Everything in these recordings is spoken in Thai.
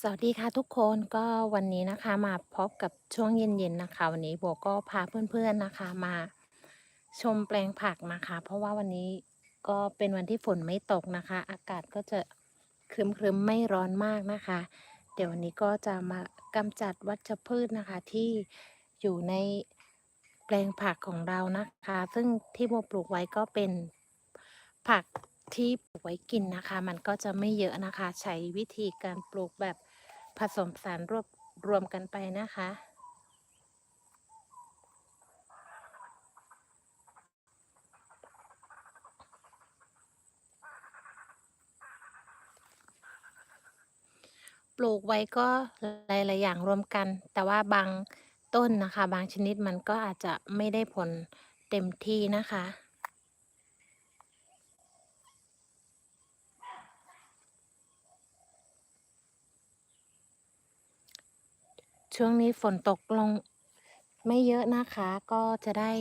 สวัสดีค่ะทุกคนก็วันนี้นะคะมาพบกับช่วงเย็นๆนะคะ วันนี้โบก็พาเพื่อนๆนะคะมาชมแปลงผักนะคะ เพราะว่าวันนี้ก็เป็นวันที่ฝนไม่ตกนะคะ อากาศก็จะครึมๆไม่ร้อนมากนะคะ เดี๋ยววันนี้ก็จะมากำจัดวัชพืชนะคะที่อยู่ในแปลงผักของเรานะคะ ซึ่งที่โบปลูกไว้ก็เป็นผักที่ปลูกไว้กินนะคะ มันก็จะไม่เยอะนะคะ ใช้วิธีการปลูกแบบ ผสมสารรวบรวมกันไปนะคะ ปลูกไว้ก็หลายๆอย่างรวมกัน แต่ว่าบางต้นนะคะ บางชนิดมันก็อาจจะไม่ได้ผลเต็มที่นะคะ ช่วงนี้ฝนตกลงไม่เยอะนะคะ ก็จะได้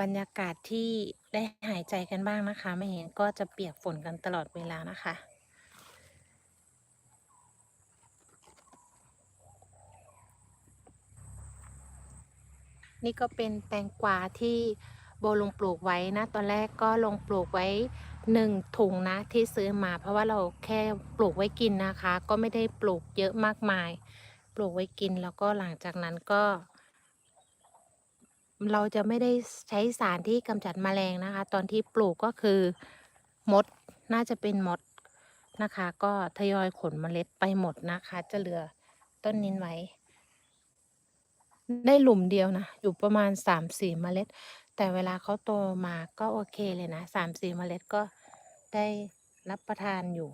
บรรยากาศที่ได้หายใจกันบ้างนะคะ ไม่เห็นก็จะเปียกฝนกันตลอดเวลานะคะ นี่ก็เป็นแตงกวาที่โบลงปลูกไว้นะ ตอนแรกก็ลงปลูกไว้หนึ่งถุงนะที่ซื้อมา เพราะว่าเราแค่ปลูกไว้กินนะคะ ก็ไม่ได้ปลูกเยอะมากมาย ลูกไว้กินแล้วก็หลังจากนั้นก็ เราจะไม่ได้ใช้สารที่กำจัดแมลงนะคะ ตอนที่ปลูกก็คือมดน่าจะเป็นมดนะคะ ก็ทยอยขนเมล็ดไปหมดนะคะ จะเหลือต้นนินไว้ ได้หลุมเดียวนะ อยู่ประมาณสามสี่เมล็ด แต่เวลาเขาโตมาก็โอเคเลยนะสามสี่เมล็ดก็ได้รับประทานอยู่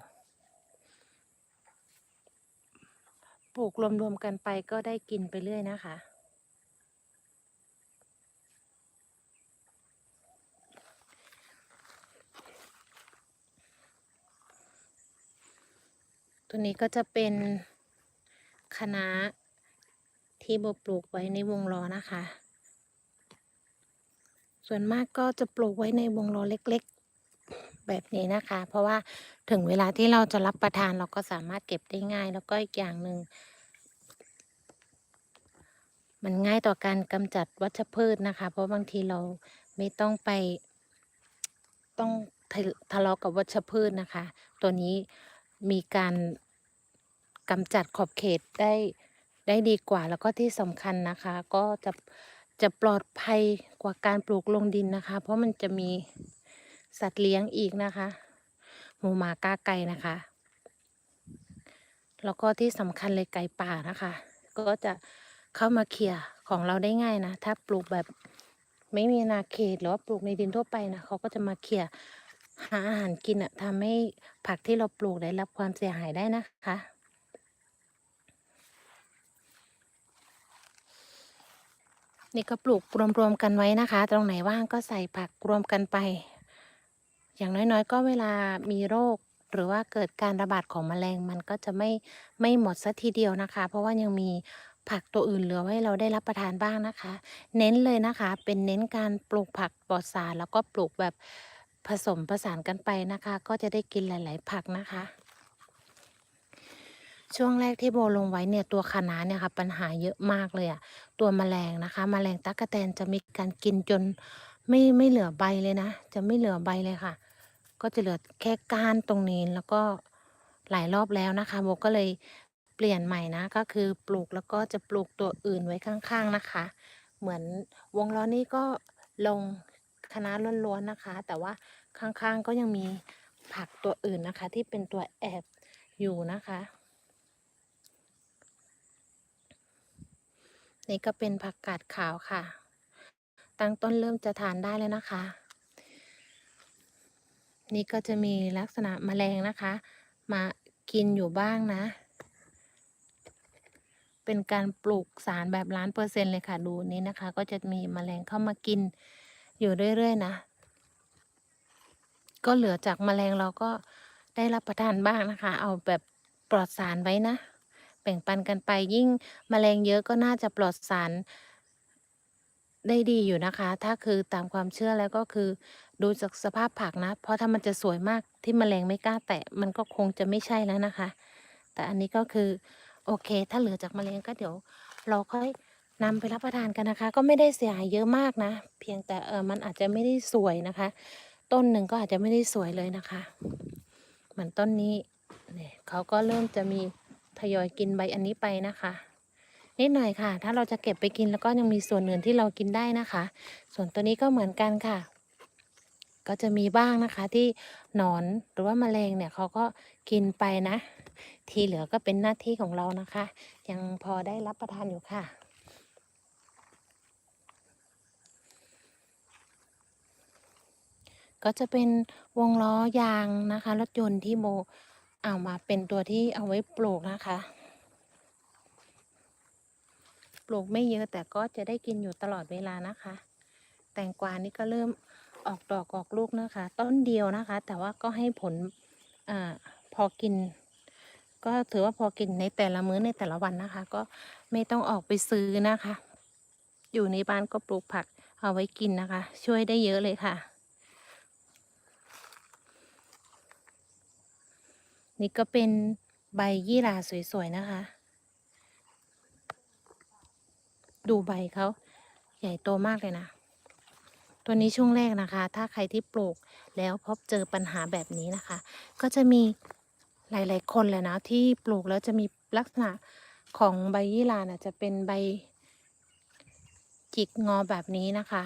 ปลูกรวมๆกันไปก็ได้กินไปเรื่อยนะคะ ตัวนี้ก็จะเป็นคณะที่โบปลูกไว้ในวงล้อนะคะ ส่วนมากก็จะปลูกไว้ในวงล้อเล็กๆ แบบนี้นะคะ เพราะว่าถึงเวลาที่เราจะรับประทานเราก็สามารถเก็บได้ง่าย แล้วก็อีกอย่างหนึ่งมันง่ายต่อการกำจัดวัชพืชนะคะ เพราะบางทีเราไม่ต้องไปต้องทะทะเลาะกับวัชพืชนะคะ ตัวนี้มีการกำจัดขอบเขตได้ได้ดีกว่าแล้วก็ที่สำคัญนะคะ ก็จะจะปลอดภัยกว่าการปลูกลงดินนะคะ เพราะมันจะมี สัตว์เลี้ยงอีกนะคะ หมูหมากาไก่นะคะ แล้วก็ที่สำคัญเลยไก่ป่านะคะ ก็จะเข้ามาเขี่ยของเราได้ง่ายนะ ถ้าปลูกแบบไม่มีนาเขตหรือว่าปลูกในดินทั่วไปนะเขาก็จะมาเขี่ยหาอาหารกินอะทำให้ผักที่เราปลูกได้รับความเสียหายได้นะคะนี่ก็ปลูกรวมๆกันไว้นะคะ ตรงไหนว่างก็ใส่ผักรวมกันไป อย่างน้อยๆ ก็เวลามีโรค หรือว่าเกิดการระบาดของแมลงมันก็จะไม่ไม่หมดสัทีเดียวนะคะ เพราะว่ายังมีผักตัวอื่นเหลือไว้เราได้รับประทานบ้างนะคะ เน้นเลยนะคะ เป็นเน้นการปลูกผักปลอดสารแล้วก็ปลูกแบบผสมผสานกันไปนะคะ ก็จะได้กินหลาย ๆ ผักนะคะ ช่วงแรกที่โบลงไว้เนี่ยตัวคะน้าเนี่ยค่ะปัญหาเยอะมากเลยอะตัวแมลงนะคะแมลงตั๊กแตนจะมีการกินจนไม่ไม่เหลือใบเลยนะ จะไม่เหลือใบเลยค่ะ ก็จะเหลือแค่ก้านตรงนี้แล้วก็หลายรอบแล้วนะคะโบก็เลยเปลี่ยนใหม่นะก็คือปลูกแล้วก็จะปลูกตัวอื่นไว้ข้างๆนะคะ เหมือนวงล้อนี้ก็ลงคณะล้วนๆนะคะ แต่ว่าข้างๆก็ยังมีผักตัวอื่นนะคะ ที่เป็นตัวแอบอยู่นะคะ นี่ก็เป็นผักกาดขาวค่ะ ตั้งต้นเริ่มจะทานได้แล้วนะคะ นี่ก็จะมีลักษณะแมลงนะคะ มากินอยู่บ้างนะ เป็นการปลูกสารแบบล้านเปอร์เซ็นต์เลยค่ะ ดูนี้นะคะ ก็จะมีแมลงเข้ามากินอยู่เรื่อยๆนะ ก็เหลือจากแมลงเราก็ได้รับประทานบ้างนะคะ เอาแบบปลอดสารไว้นะ แบ่งปันกันไปยิ่งแมลงเยอะก็น่าจะปลอดสารได้ดีอยู่นะคะ ถ้าคือตามความเชื่อแล้วก็คือ ดูจากสภาพผักนะ เพราะถ้ามันจะสวยมากที่แมลงไม่กล้าแตะมันก็คงจะไม่ใช่แล้วนะคะ แต่อันนี้ก็คือโอเค ถ้าเหลือจากแมลงก็เดี๋ยว เราค่อยนำไปรับประทานกันนะคะ ก็ไม่ได้เสียหายเยอะมากนะ เพียงแต่เออมันอาจจะไม่ได้สวยนะคะ ต้นหนึ่งก็อาจจะไม่ได้สวยเลยนะคะ เหมือนต้นนี้เนี่ยเขาก็เริ่มจะมีทยอยกินใบอันนี้ไปนะคะนิดหน่อยค่ะ ถ้าเราจะเก็บไปกินแล้วก็ยังมีส่วนอื่นที่เรากินได้นะคะ ส่วนตัวนี้ก็เหมือนกันค่ะ ก็จะมีบ้างนะคะที่หนอนหรือว่าแมลงเนี่ยเขาก็กินไปนะ ที่เหลือก็เป็นหน้าที่ของเรานะคะ ยังพอได้รับประทานอยู่ค่ะ ก็จะเป็นวงล้อยางนะคะ รถยนต์ที่โมเอามาเป็นตัวที่เอาไว้ปลูกนะคะ ปลูกไม่เยอะแต่ก็จะได้กินอยู่ตลอดเวลานะคะ แตงกวานี่ก็เริ่ม ออกดอกออกลูกนะคะ ต้นเดียวนะคะ แต่ว่าก็ให้ผลอาพอกิน ก็ถือว่าพอกินในแต่ละมื้อในแต่ละวันนะคะ ก็ไม่ต้องออกไปซื้อนะคะ อยู่ในบ้านก็ปลูกผักเอาไว้กินนะคะ ช่วยได้เยอะเลยค่ะ นี่ก็เป็นใบยี่หร่าสวยๆนะคะ ดูใบเขาใหญ่โตมากเลยนะ ตัวนี้ช่วงแรกนะคะ ถ้าใครที่ปลูกแล้วพบเจอปัญหาแบบนี้นะคะ ก็จะมีหลาย ๆ คนเลยนะที่ปลูกแล้วจะมีลักษณะของใบยี่หร่านะจะเป็นใบจิกงอแบบนี้นะคะ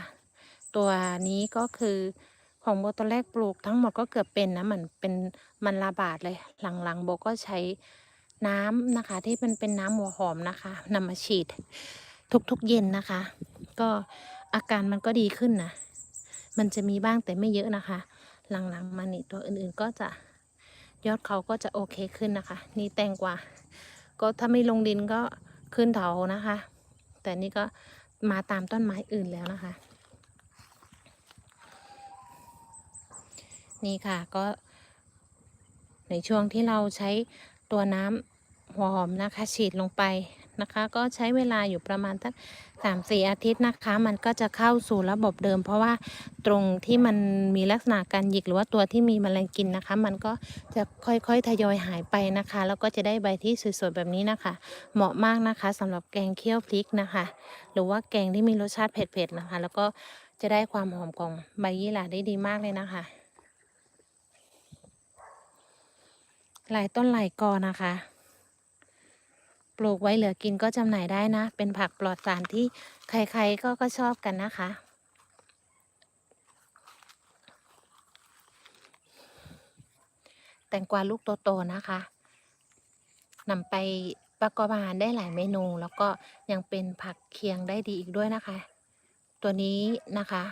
ตัวนี้ก็คือของโบตอนแรกปลูกทั้งหมดก็เกือบเป็นนะเหมือนเป็นมันระบาดเลย หลังๆโบก็ใช้น้ำนะคะ ที่มันเป็นน้ำหัวหอมนะคะนำมาฉีดทุกๆเย็นนะคะ ก็อาการมันก็ดีขึ้นนะ มันจะมีบ้างแต่ไม่เยอะนะคะ หลังๆมานี่ตัวอื่นๆก็จะยอดเขาก็จะโอเคขึ้นนะคะ นี่แตงกวาก็ถ้าไม่ลงดินก็ขึ้นเถานะคะ แต่นี่ก็มาตามต้นไม้อื่นแล้วนะคะ นี่ค่ะก็ ในช่วงที่เราใช้ตัวน้ำหัวหอมนะคะ ฉีดลงไป นะคะ ก็ใช้เวลาอยู่ประมาณสักสามสี่อาทิตย์นะคะ มันก็จะเข้าสู่ระบบเดิม เพราะว่าตรงที่มันมีลักษณะการหยิกหรือว่าตัวที่มีแมลงกินนะคะ มันก็จะค่อยๆทยอยหายไปนะคะ แล้วก็จะได้ใบที่สวยๆแบบนี้นะคะ เหมาะมากนะคะสำหรับแกงเคี่ยวพริกนะคะ หรือว่าแกงที่มีรสชาติเผ็ดๆนะคะ แล้วก็จะได้ความหอมของใบยี่หร่าได้ดีมากเลยนะคะหลายต้นหลายกอนะคะ ปลูกไว้เหลือกินก็จำหน่ายได้นะ เป็นผักปลอดสารที่ใครๆก็ก็ชอบกันนะคะ แตงกวาลูกโตๆนะคะนำไปประกอบอาหารได้หลายเมนู แล้วก็ยังเป็นผักเคียงได้ดีอีกด้วยนะคะ ตัวนี้นะคะ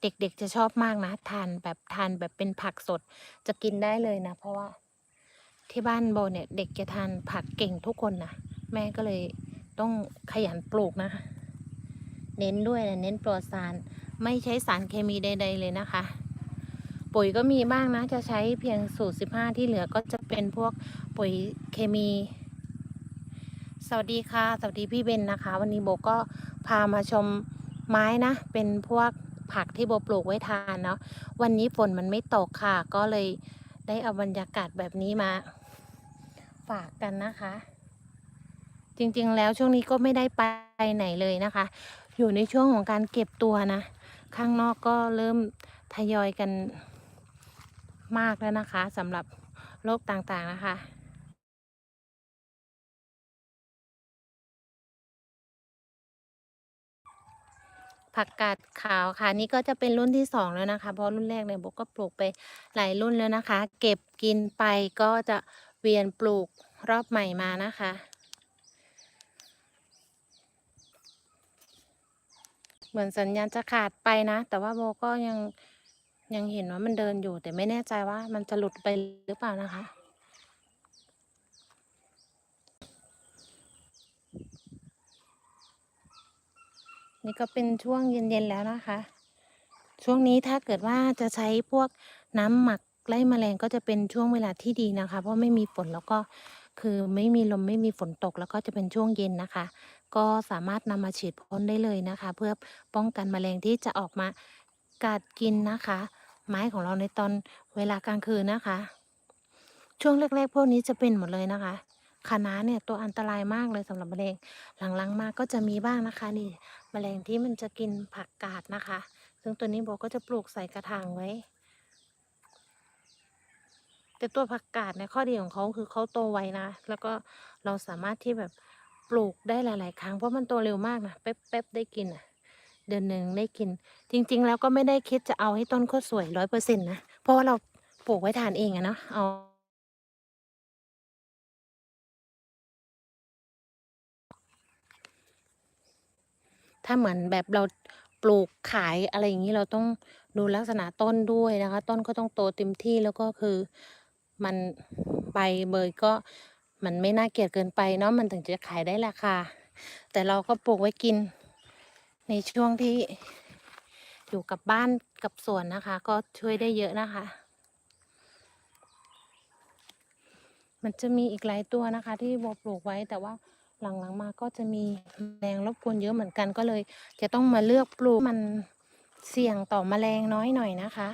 เด็กๆจะชอบมากนะ ทานแบบทานแบบเป็นผักสดจะกินได้เลยนะ เพราะว่า ที่บ้านโบเนี่ยเด็กจะทานผักเก่งทุกคนนะแม่ก็เลยต้องขยันปลูกนะ เน้นด้วยนะเน้นปลอดสาร ไม่ใช้สารเคมีใด ๆ เลยนะคะ ปุ๋ยก็มีบ้างนะ จะใช้เพียงสูตร 15 ที่เหลือก็จะเป็นพวกปุ๋ยเคมี สวัสดีค่ะ สวัสดีพี่เบนนะคะ วันนี้โบก็พามาชมไม้นะ เป็นพวกผักที่โบปลูกไว้ทานเนาะวันนี้ฝนมันไม่ตกค่ะ ก็เลย ได้เอาบรรยากาศแบบนี้มา ฝากกันนะคะ จริงๆแล้วช่วงนี้ก็ไม่ได้ไปไหนเลยนะคะ อยู่ในช่วงของการเก็บตัวนะ ข้างนอกก็เริ่มทยอยกันมากแล้วนะคะสำหรับโรคต่างๆนะคะ ผักกาดขาวค่ะ นี่ก็จะเป็นรุ่นที่สองแล้วนะคะ เพราะรุ่นแรกเนี่ยโบก็ปลูกไปหลายรุ่นแล้วนะคะ เก็บกินไปก็จะเวียนปลูกรอบใหม่มานะคะ เหมือนสัญญาณจะขาดไปนะ แต่ว่าโบก็ยังยังเห็นว่ามันเดินอยู่ แต่ไม่แน่ใจว่ามันจะหลุดไปหรือเปล่านะคะ นี่ก็เป็นช่วงเย็นๆแล้วนะคะ ช่วงนี้ถ้าเกิดว่าจะใช้พวกน้ำหมักไล่แมลงก็จะเป็นช่วงเวลาที่ดีนะคะ เพราะไม่มีฝนแล้วก็คือไม่มีลมไม่มีฝนตกแล้วก็จะเป็นช่วงเย็นนะคะ ก็สามารถนำมาฉีดพ่นได้เลยนะคะ เพื่อป้องกันแมลงที่จะออกมากัดกินนะคะ ไม้ของเราในตอนเวลากลางคืนนะคะ ช่วงแรกๆ พวกนี้จะเป็นหมดเลยนะคะ คะน้าเนี่ยตัวอันตรายมากเลยสำหรับแมลงหลังๆมาก็จะมีบ้างนะคะนี่แมลงที่มันจะกินผักกาดนะคะ ซึ่งตัวนี้โบก็จะปลูกใส่กระถางไว้ แต่ตัวผักกาดเนี่ยข้อดีของเขาคือเขาโตไวนะ แล้วก็เราสามารถที่แบบปลูกได้หลาย ๆ ครั้งเพราะมันโตเร็วมากนะแป๊บๆได้กินอะเดือนหนึ่งได้กิน จริง ๆ แล้วก็ไม่ได้คิดจะเอาให้ต้นเขาสวยร้อยเปอร์เซ็นต์นะ เพราะว่าเราปลูกไว้ทานเองอะเนาะเอา ถ้าเหมือนแบบเราปลูกขายอะไรอย่างนี้เราต้องดูลักษณะต้นด้วยนะคะ ต้นก็ต้องโตเต็มที่แล้วก็คือมันใบเบยก็มันไม่น่าเกลียดเกินไปเนาะมันถึงจะขายได้ราคา แต่เราก็ปลูกไว้กิน ในช่วงที่อยู่กับบ้านกับสวนนะคะ ก็ช่วยได้เยอะนะคะ มันจะมีอีกหลายตัวนะคะ ที่โบปลูกไว้แต่ว่า หลังๆมาก็จะมีแมลงรบกวนเยอะเหมือนกันก็เลย จะต้องมาเลือกปลูกมันเสี่ยงต่อแมลงน้อยหน่อยนะคะ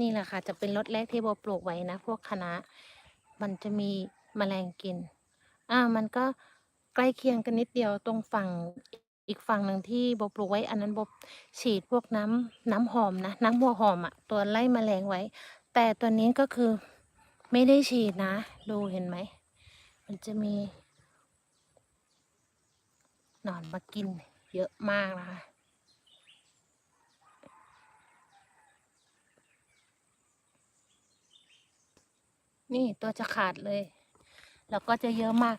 นี่แหละค่ะ จะเป็นรถแรกที่โบปลูกไว้นะ พวกคณะมันจะมีแมลงกิน อ่า มันก็ใกล้เคียงกันนิดเดียวตรงฝั่งอีกฝั่งหนึ่งที่โบปลูกไว้อันนั้นโบฉีดพวกน้ำน้ำหอมนะ น้ำบัวหอมอะตัวไล่แมลงไว้ แต่ตัวนี้ก็คือ ไม่ได้ฉีดนะ ดูเห็นไหม มันจะมี หนอนมากินเยอะมากนะคะ นี่ตัวจะขาดเลย แล้วก็จะเยอะมาก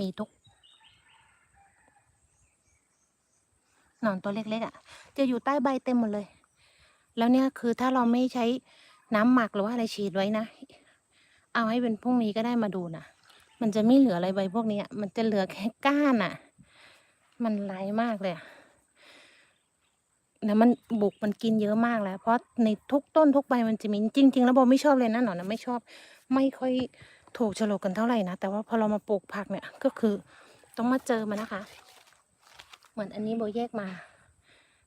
มีทุก หนอนตัวเล็กๆอะ่ะ จะอยู่ใต้ใบเต็มหมดเลย แล้วเนี่ยคือถ้าเราไม่ใช้น้ำหมักหรือว่าอะไรฉีดไว้นะ เอาให้เป็นพรุ่งนี้ก็ได้มาดูนะมันจะไม่เหลืออะไรใบพวกนี้มันจะเหลือแค่ก้านอะ มันร้ายมากเลยอะแล้วมันบุกมันกินเยอะมากแล้ว เพราะในทุกต้นทุกใบมันจะมีจริง ๆ แล้วโบไม่ชอบเลยนะหนอนนะไม่ชอบ ไม่ค่อยถูกฉลกกันเท่าไหร่นะ แต่ว่าพอเรามาปลูกผักเนี่ยก็คือต้องมาเจอมันนะคะ เหมือนอันนี้โบแยกมา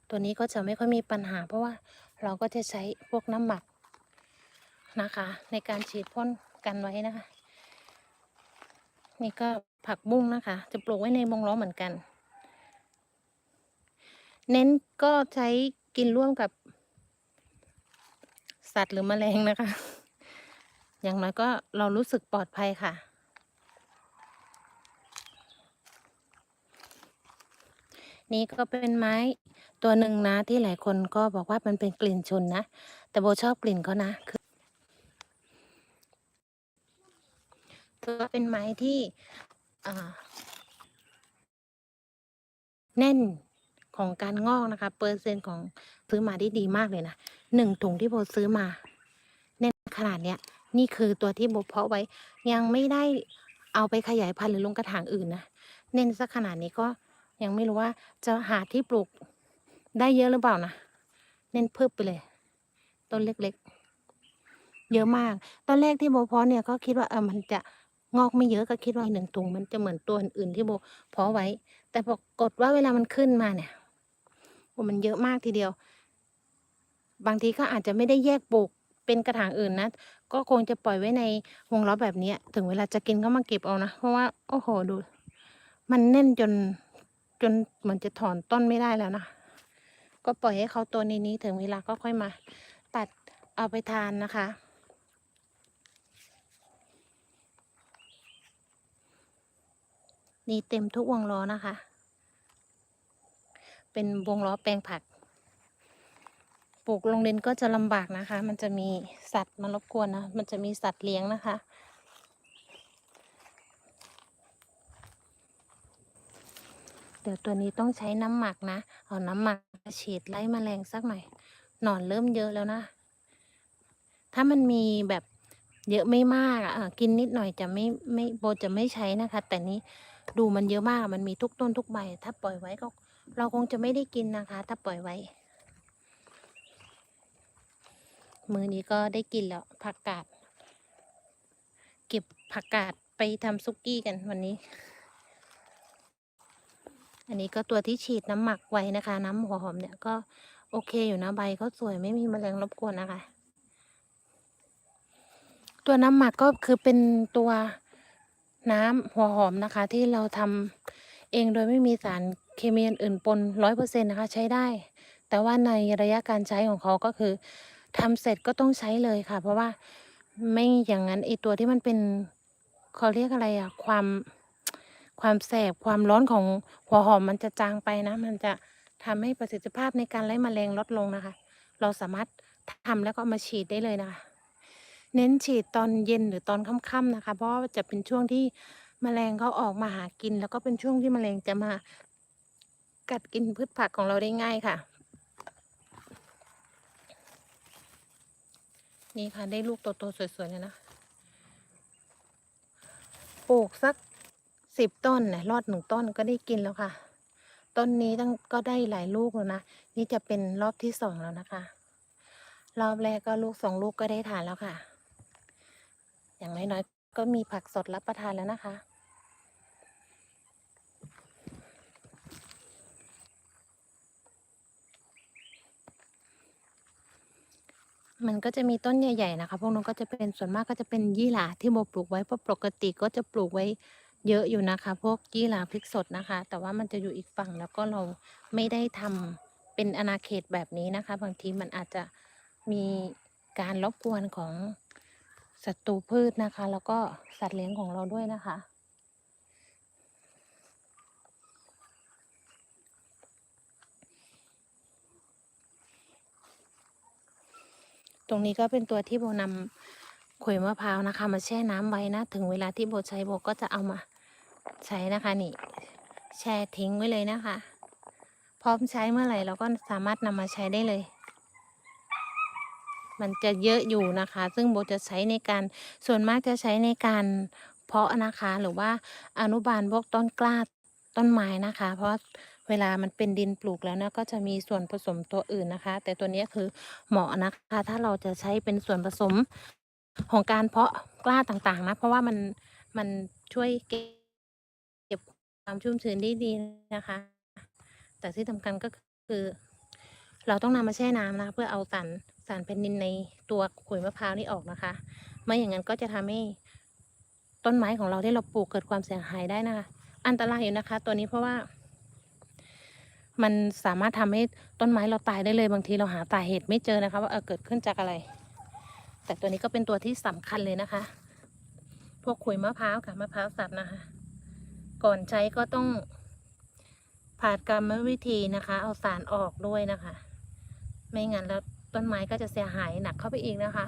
ตัวนี้ก็จะไม่ค่อยมีปัญหา เพราะว่าเราก็จะใช้พวกน้ำหมักนะคะ ในการฉีดพ่น กันไว้นะคะ นี่ก็ผักบุ้งนะคะ จะปลูกไว้ในวงล้อเหมือนกัน เน้นก็ใช้กินร่วมกับ สัตว์หรือแมลงนะคะ อย่างน้อยก็เรารู้สึกปลอดภัยค่ะ นี่ก็เป็นไม้ตัวหนึ่งนะที่หลายคนก็บอกว่ามันเป็นกลิ่นฉุนนะ แต่โบชอบกลิ่นเขานะคือ ถือว่าเป็นไม้ที่แน่นของการงอกนะคะ เปอร์เซ็นต์ของซื้อมาได้ดีมากเลยนะหนึ่งถุงที่โบซื้อมา แน่นขนาดเนี้ย นี่คือตัวที่โบเพาะไว้ ยังไม่ได้เอาไปขยายพันธุ์หรือลงกระถางอื่นนะเน้นสักขนาดนี้ก็ยังไม่รู้ว่าจะหาที่ปลูกได้เยอะหรือเปล่านะเน้นเพิ่มไปเลย ต้นเล็กๆ เยอะมาก ตอนแรกที่โบเพาะเนี่ยก็คิดว่าเออมันจะ งอกไม่เยอะก็คิดว่าหนึ่งถุงมันจะเหมือนตัวอื่นที่โบเพาะไว้ แต่ปรากฏว่าเวลามันขึ้นมาเนี่ยโอ้มันเยอะมากทีเดียว บางทีก็อาจจะไม่ได้แยกปลูกเป็นกระถางอื่นนะ ก็คงจะปล่อยไว้ในวงล้อแบบนี้ ถึงเวลาจะกินก็มาเก็บเอานะ เพราะว่า โอ้โหดู มันแน่นจนจนเหมันจะถอนต้นไม่ได้แล้วนะ ก็ปล่อยให้เขาตัวในนี้ถึงเวลาก็ค่อยมา ตัดเอาไปทานนะคะ นี่เต็มทุกวงล้อนะคะ เป็นวงล้อแปลงผัก ปลูกลงดินก็จะลำบากนะคะ มันจะมีสัตว์มารบกวนนะ มันจะมีสัตว์เลี้ยงนะคะ เดี๋ยวตัวนี้ต้องใช้น้ำหมักนะ เอาน้ำหมักฉีดไล่แมลงสักหน่อย หนอนเริ่มเยอะแล้วนะ ถ้ามันมีแบบเยอะไม่มากอะกินนิดหน่อยจะไม่ไม่โบจะไม่ใช้นะคะ แต่นี้ ดูมันเยอะมากมันมีทุกต้นทุกใบ ถ้าปล่อยไว้ก็ เราคงจะไม่ได้กินนะคะ ถ้าปล่อยไว้ มือนี้ก็ได้กินแล้วผักกาด เก็บผักกาดไปทำซุกี้กันวันนี้ อันนี้ก็ตัวที่ฉีดน้ำหมักไว้นะคะ น้ำหัวหอมเนี่ยก็โอเคอยู่นะใบเขาสวยไม่มีแมลงรบกวนนะคะ ตัวน้ำหมักก็คือเป็นตัว น้ำหัวหอมนะคะ ที่เราทำเองโดยไม่มีสารเคมีอื่นปนร้อยเปอร์เซ็นต์นะคะ ใช้ได้ แต่ว่าในระยะการใช้ของเขาก็คือทำเสร็จก็ต้องใช้เลยค่ะ เพราะว่าไม่อย่างนั้นไอตัวที่มันเป็นเขาเรียกอะไรอะความความแสบความร้อนของหัวหอมมันจะจางไปนะ มันจะทำให้ประสิทธิภาพในการไล่แมลงลดลงนะคะ เราสามารถทำแล้วก็มาฉีดได้เลยนะคะ เน้นฉีดตอนเย็นหรือตอนค่ำๆนะคะ เพราะว่าจะเป็นช่วงที่แมลงเขาออกมาหากิน แล้วก็เป็นช่วงที่แมลงจะมากัดกินพืชผักของเราได้ง่ายค่ะ นี่ค่ะได้ลูกโตๆสวยๆเลยนะปลูกสักสิบต้นนะรอดหนึ่งต้นก็ได้กินแล้วค่ะ ต้นนี้ตั้งก็ได้หลายลูกแล้วนะ นี่จะเป็นรอบที่สองแล้วนะคะ รอบแรกก็ลูกสองลูกก็ได้ทานแล้วค่ะ อย่างน้อยๆ ก็มีผักสดรับประทานแล้วนะคะ มันก็จะมีต้นใหญ่ ๆ นะคะ พวกนั้นก็จะเป็นส่วนมากก็จะเป็นยี่หร่าที่โบปลูกไว้เพราะปกติก็จะปลูกไว้เยอะอยู่นะคะ พวกยี่หร่าพริกสดนะคะ แต่ว่ามันจะอยู่อีกฝั่งแล้วก็เราไม่ได้ทำเป็นอาณาเขตแบบนี้นะคะ บางทีมันอาจจะมีการรบกวนของ ศัตรูพืชนะคะ แล้วก็สัตว์เลี้ยงของเราด้วยนะคะ ตรงนี้ก็เป็นตัวที่โบนำขุยมะพร้าวนะคะ มาแช่น้ำไว้นะ ถึงเวลาที่โบใช้โบก็จะเอามาใช้นะคะนี่ แช่ทิ้งไว้เลยนะคะ พร้อมใช้เมื่อไหร่เราก็สามารถนำมาใช้ได้เลย มันจะเยอะอยู่นะคะ ซึ่งโบจะใช้ในการส่วนมากจะใช้ในการเพาะนะคะ หรือว่าอนุบาลพวกต้นกล้าต้นไม้นะคะ เพราะเวลามันเป็นดินปลูกแล้วนะก็จะมีส่วนผสมตัวอื่นนะคะ แต่ตัวนี้คือเหมาะนะคะ ถ้าเราจะใช้เป็นส่วนผสมของการเพาะกล้าต่างๆนะ เพราะว่ามันมันช่วยเก็บความชุ่มชื้นได้ดีนะคะ แต่ที่สำคัญก็คือ เราต้องนำมาแช่น้ำนะคะเพื่อเอาสารสารเพนนินในตัวขุยมะพร้าวนี่ออกนะคะ ไม่อย่างนั้นก็จะทำให้ต้นไม้ของเราที่เราปลูกเกิดความเสียหายได้นะคะ อันตรายอยู่นะคะ ตัวนี้เพราะว่า มันสามารถทำให้ต้นไม้เราตายได้เลยบางทีเราหาสาเหตุไม่เจอนะคะ ว่าเออเกิดขึ้นจากอะไร แต่ตัวนี้ก็เป็นตัวที่สำคัญเลยนะคะ พวกขุยมะพร้าวค่ะมะพร้าวสับนะคะ ก่อนใช้ก็ต้องผ่านกรรมวิธีนะคะ เอาสารออกด้วยนะคะ ไม่งั้นแล้ว ต้นไม้ก็จะเสียหายหนักเข้าไปอีกนะคะ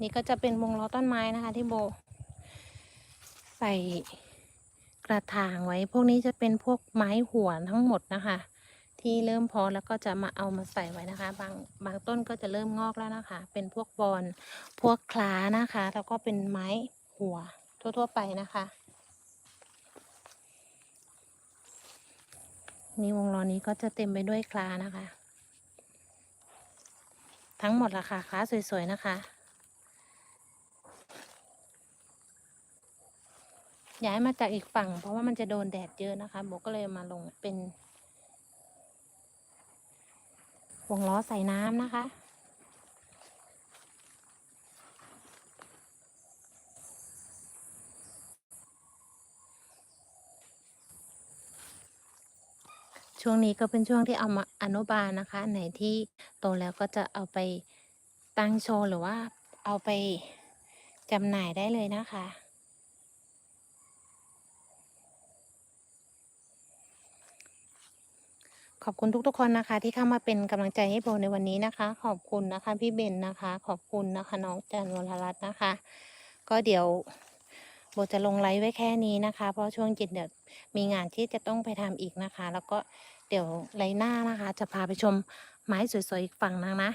นี่ก็จะเป็นวงล้อต้นไม้นะคะที่โบ ใส่กระถางไว้ พวกนี้จะเป็นพวกไม้หัวทั้งหมดนะคะ ที่เริ่มพอแล้วก็จะมาเอามาใส่ไว้นะคะ บางบางต้นก็จะเริ่มงอกแล้วนะคะ เป็นพวกบอนพวกคล้านะคะ แล้วก็เป็นไม้หัวทั่ว ๆ ไปนะคะ นี่วงล้อนี้ก็จะเต็มไปด้วยคลานะคะ ทั้งหมดราคาคลาสวยๆนะคะ ย้ายมาจากอีกฝั่ง เพราะว่ามันจะโดนแดดเยอะนะคะโบก็เลยมาลงเป็น วงล้อใส่น้ำนะคะ ช่วงนี้ก็เป็นช่วงที่เอามาอนุบาลนะคะ ไหนที่โตแล้วก็จะเอาไปตั้งโชว์หรือว่าเอาไปจำหน่ายได้เลยนะคะ ขอบคุณทุกๆคนนะคะ ที่เข้ามาเป็นกำลังใจให้โบในวันนี้นะคะ ขอบคุณนะคะ พี่เบนนะคะ ขอบคุณนะคะ น้องจันวรรัตน์นะคะ ก็เดี๋ยวโบจะลงไลฟ์ไว้แค่นี้นะคะ เพราะช่วงจิตเดี๋ยวมีงานที่จะต้องไปทำอีกนะคะ แล้วก็ เดี๋ยวไล่หน้านะคะ จะพาไปชมไม้สวยๆอีกฝั่งนึงนะ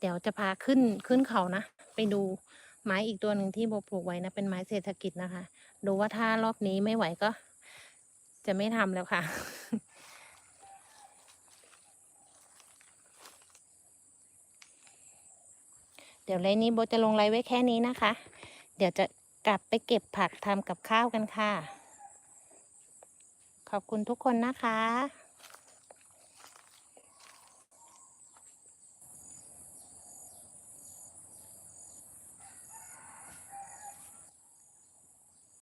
เดี๋ยวจะพาขึ้นขึ้นเขานะ ไปดูไม้อีกตัวหนึ่งที่โบปลูกไว้นะ เป็นไม้เศรษฐกิจนะคะ ดูว่าถ้ารอบนี้ไม่ไหวก็ จะไม่ทำแล้วค่ะเดี๋ยวไลน์นี้โบจะลงไลไว้แค่นี้นะคะ เดี๋ยวจะกลับไปเก็บผักทำกับข้าวกันค่ะ ขอบคุณทุกคนนะคะ